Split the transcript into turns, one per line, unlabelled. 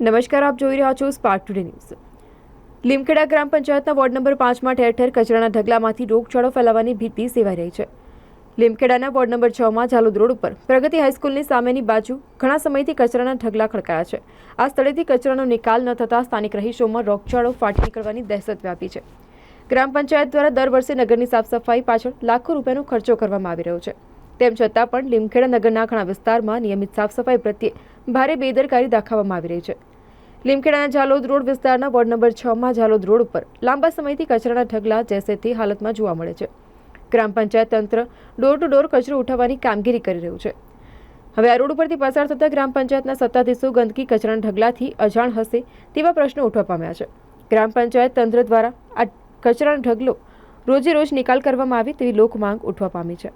નમસ્કાર, આપ જોઈ રહ્યા છો સ્પાર્ક ટુડે ન્યૂઝ લીમખેડા ગ્રામ પંચાયતના વોર્ડ નંબર પાંચમાં ઠેર ઠેર કચરાના ઢગલામાંથી રોગચાળો ફેલાવાની ભીતિ સેવાઈ રહી છે. લીમખેડાના વોર્ડ નંબર છમાં ઝાલોદ રોડ ઉપર પ્રગતિ હાઈસ્કૂલની સામેની બાજુ ઘણા સમયથી કચરાના ઢગલા ખડકાયા છે. આ સ્થળેથી કચરાનો નિકાલ ન થતાં સ્થાનિક રહીશોમાં રોગચાળો ફાટી નીકળવાની દહેશત વ્યાપી છે. ગ્રામ પંચાયત દ્વારા દર વર્ષે નગરની સાફ સફાઈ પાછળ લાખો રૂપિયાનો ખર્ચો કરવામાં આવી રહ્યો છે. તેમ છતાં પણ લીમખેડા નગરના ઘણા વિસ્તારમાં નિયમિત સાફ સફાઈ પ્રત્યે ભારે બેદરકારી દાખવવામાં આવી રહી છે. લીમખેડાના ઝાલોદ રોડ વિસ્તારના વોર્ડ નંબર છમાં ઝાલોદ રોડ ઉપર લાંબા સમયથી કચરાના ઢગલા જેસે તે હાલતમાં જોવા મળે છે. ગ્રામ પંચાયત તંત્ર ડોર ટુ ડોર કચરો ઉઠાવવાની કામગીરી કરી રહ્યું છે. હવે આ રોડ ઉપરથી પસાર થતા ગ્રામ પંચાયતના સત્તાધીશો ગંદકી કચરાના ઢગલાથી અજાણ હશે તેવા પ્રશ્નો ઉઠવા પામ્યા છે. ગ્રામ પંચાયત તંત્ર દ્વારા આ કચરાનો ઢગલો રોજે રોજ નિકાલ કરવામાં આવે તેવી લોક માંગ ઉઠવા પામી છે.